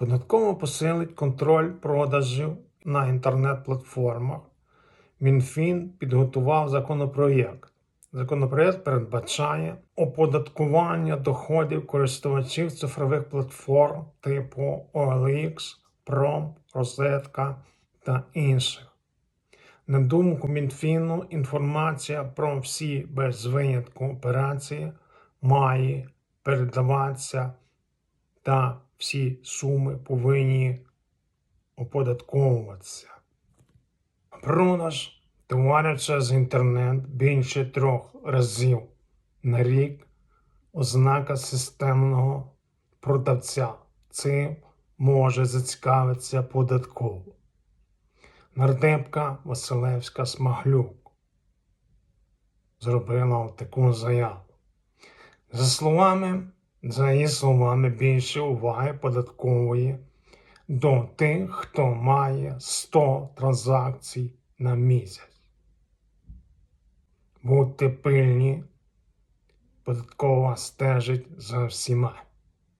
Податково посилить контроль продажів на інтернет-платформах. Мінфін підготував законопроєкт. Законопроєкт передбачає оподаткування доходів користувачів цифрових платформ типу OLX, Prom, Розетка та інших. На думку Мінфіну, інформація про всі без винятку операції має передаватися та всі суми повинні оподатковуватися. Продаж товарів через інтернет більше трьох разів на рік ознака системного продавця. Цим може зацікавитися податково. Нардепка Василевська Смаглюк зробила таку заяву. За словами, за її словами, більше уваги податкової до тих, хто має 100 транзакцій на місяць. Будьте пильні, податкова стежить за всіма.